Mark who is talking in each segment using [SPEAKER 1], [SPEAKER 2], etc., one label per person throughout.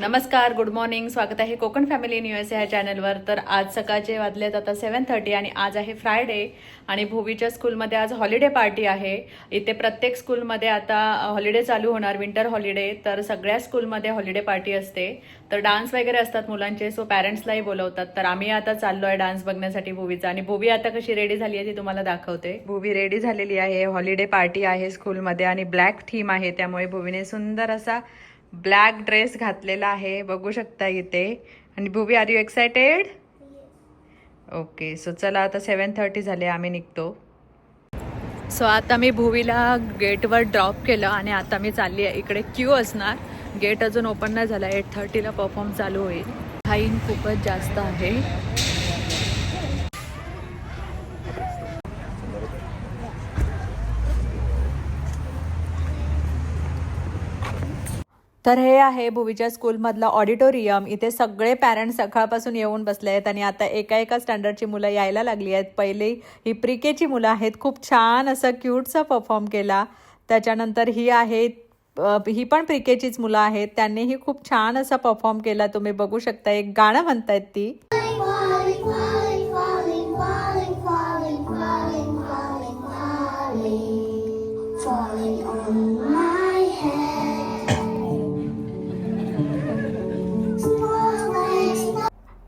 [SPEAKER 1] नमस्कार good morning स्वागत आहे कोकण फॅमिली इन एस ह्या चॅनलवर तर आज सकाळचे वाजलेत आता सेवन थर्टी आणि आज आहे फ्रायडे आणि भुवीच्या स्कूलमध्ये आज हॉलिडे पार्टी आहे. इथे प्रत्येक स्कूलमध्ये आता हॉलिडे चालू होणार विंटर हॉलिडे तर सगळ्या स्कूलमध्ये हॉलिडे पार्टी असते. तर डान्स वगैरे असतात मुलांचे सो पॅरेंट्सलाही बोलवतात. तर आम्ही आता चाललो आहे डान्स बघण्यासाठी भुवीचा. आणि भुवी आता कशी रेडी झाली आहे ती तुम्हाला दाखवते. भुवी रेडी झालेली आहे. हॉलिडे पार्टी आहे स्कूलमध्ये आणि ब्लॅक थीम आहे. त्यामुळे भुवीने सुंदर असा ब्लॅक ड्रेस घातलेला आहे. बघू शकता इथे. आणि Bhuvi are you excited okay so चला आता सेवन थर्टी झाले आम्ही निघतो. सो आता मी भुवीला गेटवर ड्रॉप केलं आणि आता मी चालली आहे. इकडे क्यू असणार. गेट अजून ओपन नाही झाला. एट थर्टीला परफॉर्म चालू होईल. फाईन खूपच जास्त आहे. तर हे आहे भुवीच्या स्कूलमधलं ऑडिटोरियम. इथे सगळे पॅरेंट्स सकाळपासून येऊन बसले आहेत आणि आता एका एका स्टँडर्डची मुलं यायला लागली आहेत. पहिले ही प्रिकेची मुलं आहेत. खूप छान असं क्यूटचा परफॉर्म केला. त्याच्यानंतर ही आहेत ही पण प्रिकेचीच मुलं आहेत. त्यांनीही खूप छान असा परफॉर्म केला. तुम्ही बघू शकता एक गाणं म्हणतायत ती.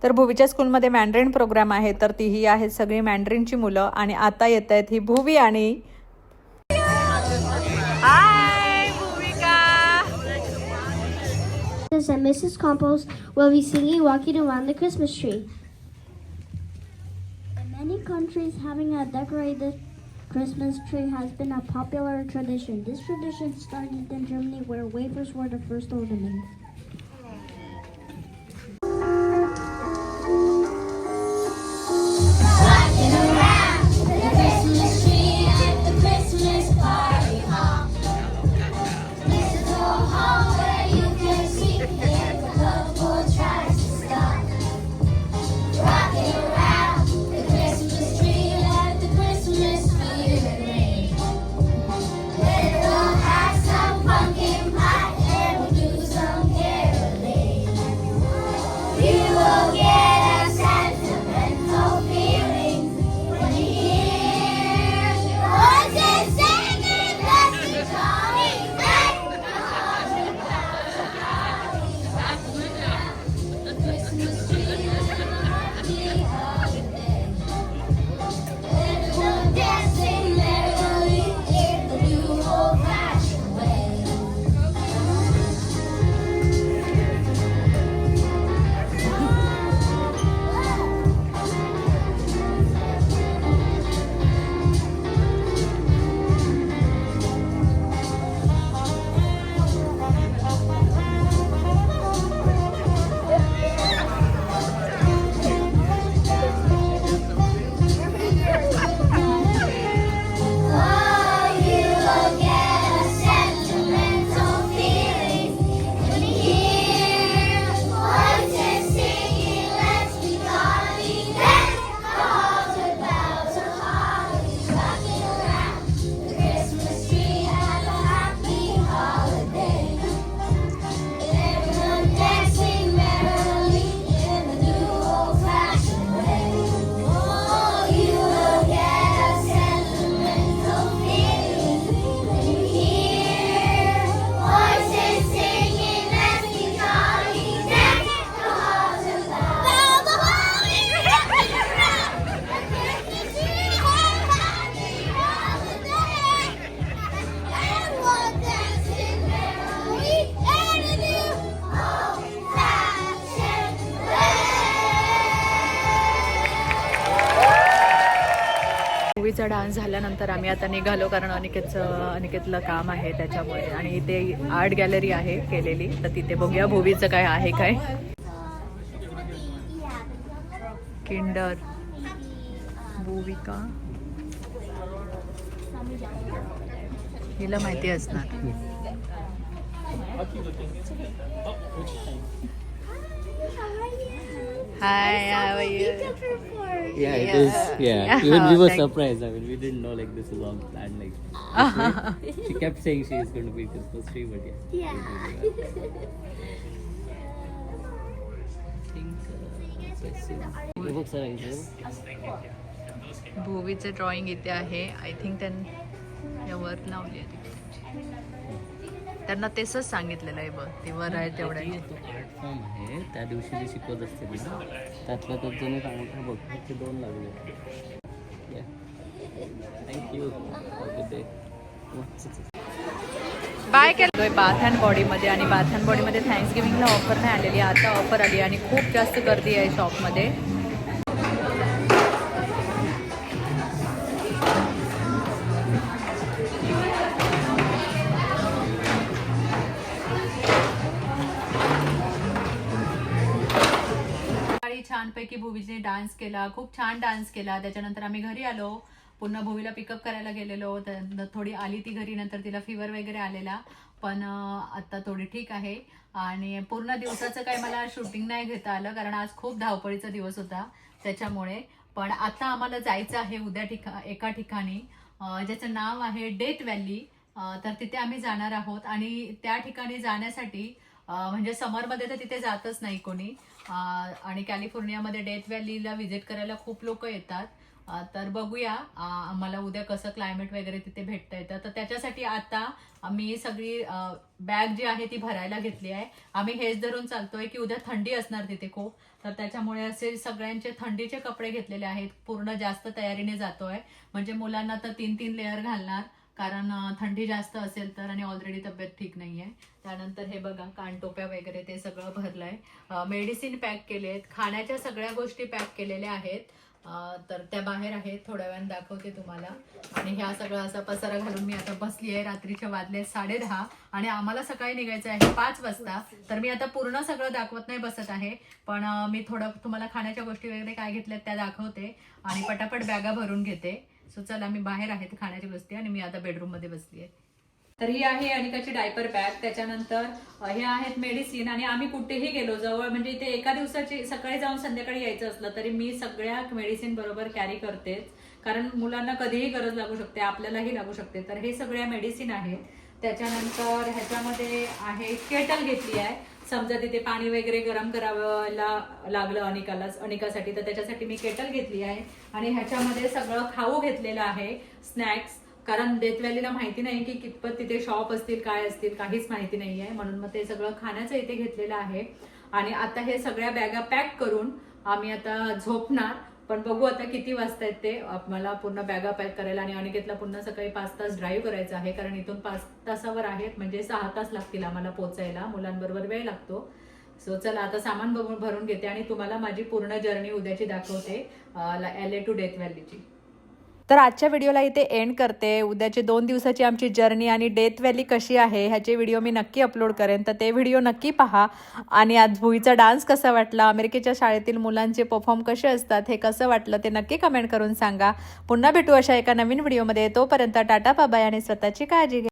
[SPEAKER 1] तर भुवीच्या स्कूलमध्ये मॅन्ड्रिन प्रोग्राम आहे तर तीही आहेत सगळी मॅन्ड्रिनची मुलं आणि आता येत आहेत ही भुवी आणि
[SPEAKER 2] and Mrs. Campos will be singing Walking Around the Christmas Tree. In many countries, having a decorated Christmas tree has been a popular tradition. This tradition started in Germany, where wafers were the first ornaments.
[SPEAKER 1] अनिकेतचा dance झाल्यानंतर आम्ही आता निघालो कारण अनिकेतचं अनिकेतलं काम आहे त्याच्यामुळे. आणि इथे आर्ट गॅलरी आहे केलेली. तर तिथे बघूया मूवीचं काय आहे काय. किंडर. भूविका. हिला माहिती असणार. Hi
[SPEAKER 3] Yeah, it is. Yeah, even we were surprised. I mean, we didn't know like this was all planned. Like, this way. she kept saying she is going to be Christmas tree, but yeah.
[SPEAKER 2] Yeah.
[SPEAKER 3] I think. Uh, let's see. It looks amazing.
[SPEAKER 1] भूवीचं drawing इथे आहे I think त्यांनी यावर लावली आहे त्यांना तेच सांगितलेलं आहे बघ ते वर आहे तेवढ्या.
[SPEAKER 3] ती तो आर्ट फॉर्म आहे त्या दिवशी जे शिकवत असते ना त्यातलं तर जण सांगतो बघ ते दोन लागले. थँक्यू
[SPEAKER 1] बाय केलंय बाथ अँड बॉडीमध्ये आणि बाथ अँड बॉडीमध्ये थँक्स गिविंगला ऑफर नाही आलेली आता ऑफर आली आणि खूप जास्त गर्दी आहे शॉपमध्ये सकाळी छानपैकी भुवीने डान्स केला खूप छान डान्स केला. त्याच्यानंतर आम्ही घरी आलो. पुन्हा भुवीला पिकअप करायला गेलेलो. थोडी आली ती घरी नंतर तिला फिवर वगैरे आलेला. पण आता थोडी ठीक आहे. आणि पूर्ण दिवसाचं काही मला शूटिंग नाही घेता आलं कारण आज खूप धावपळीचा दिवस होता त्याच्यामुळे. पण आता आम्हाला जायचं आहे उद्या ठिका एका ठिकाणी. ज्याचं नाव आहे डेथ व्हॅली तर तिथे आम्ही जाणार आहोत. आणि त्या ठिकाणी जाण्यासाठी म्हणजे समरमध्ये तर तिथे जातच नाही कोणी. आणि कॅलिफोर्नियामध्ये डेथ व्हॅलीला व्हिजिट करायला खूप लोक येतात. तर बघूया आम्हाला उद्या कसं क्लायमेट वगैरे तिथे भेटता येतं. तर त्याच्यासाठी आता आम्ही सगळी बॅग जी आहे ती भरायला घेतली आहे. आम्ही हेच धरून चालतोय की उद्या थंडी असणार तिथे खूप. तर त्याच्यामुळे असे सगळ्यांचे थंडीचे कपडे घेतलेले आहेत. पूर्ण जास्त तयारीने जातोय. म्हणजे मुलांना तर तीन तीन लेअर घालणार. कारण थंडी जास्त असेल तर आणि ऑलरेडी तब्येत ठीक नाहीये. त्यानंतर हे बघा कानटोप्या वगैरे ते सगळं भरलंय. मेडिसिन पॅक केलेत. खाण्याच्या सगळ्या गोष्टी पॅक केलेल्या आहेत. तर त्या बाहेर आहेत. थोड्या वेळानं दाखवते तुम्हाला. आणि ह्या सगळं असा पसारा घालून मी आता बसली आहे रात्रीच्या वाजले साडे दहा आणि आम्हाला सकाळी निघायचं आहे पाच वाजता. तर मी आता पूर्ण सगळं दाखवत नाही बसत आहे. पण मी थोडं तुम्हाला खाण्याच्या गोष्टी वगैरे काय घेतल्यात त्या दाखवते. आणि पटापट बॅगा भरून घेते. सो चला मी बाहेर आहेत खाण्याची बसते आणि मी आता बेडरूममध्ये बसली आहे. तर ही आहे अनिकाची डायपर बॅग त्याच्यानंतर हे आहेत मेडिसिन आणि आम्ही कुठेही गेलो जवळ म्हणजे इथे एका दिवसाची सकाळी जाऊन संध्याकाळी यायचं असलं तरी मी सगळ्या मेडिसिन बरोबर कॅरी करतेच. कारण मुलांना कधीही गरज लागू शकते आपल्यालाही लागू शकते. तर हे सगळ्या मेडिसिन आहेत. त्याच्यानंतर ह्याच्यामध्ये आहे केटल घेतली आहे. समजा तिथे पाणी वगैरे गरम करावं लागलं अनिकाला अनिकासाठी तर त्याच्यासाठी मी केटल घेतली आहे. आणि ह्याच्यामध्ये सगळं खाऊ घेतलेलं आहे स्नॅक्स. कारण डेथ व्हॅलीला माहिती नाही की कितपत तिथे शॉप असतील काय असतील काहीच माहिती नाही आहे म्हणून मग ते सगळं खाण्याचं इथे घेतलेलं आहे. आणि आता हे सगळ्या बॅगा पॅक करून आम्ही आता झोपणार. पण बघू आता किती वाजता आहेत ते. मला पूर्ण बॅगा पॅक करायला आणि अनिकेतला पुन्हा सकाळी पाच तास ड्राईव्ह करायचा आहे कारण इथून पाच तासावर आहेत म्हणजे सहा तास लागतील आम्हाला पोचायला मुलांबरोबर वेळ लागतो. सो चला आता सामान बघून भरून घेते आणि तुम्हाला माझी पूर्ण जर्नी उद्याची दाखवते एल ए टू डेथ व्हॅलीची तर आजच्या व्हिडिओला इथे एंड करते. उद्याची दोन दिवसाची आमची जर्नी आणि डेथ व्हॅली कशी आहे ह्याचे व्हिडिओ मी नक्की अपलोड करेन. तर ते व्हिडिओ नक्की पहा. आणि आज भुईचा डान्स कसा वाटला? अमेरिकेच्या शाळेतील मुलांचे परफॉर्म कसे असतात? हे कसं वाटलं? ते नक्की कमेंट करून सांगा. पुन्हा भेटू अशा एका नवीन व्हिडिओमध्ये तोपर्यंत टाटा बाबाय आणि स्वतःची काळजी घ्या.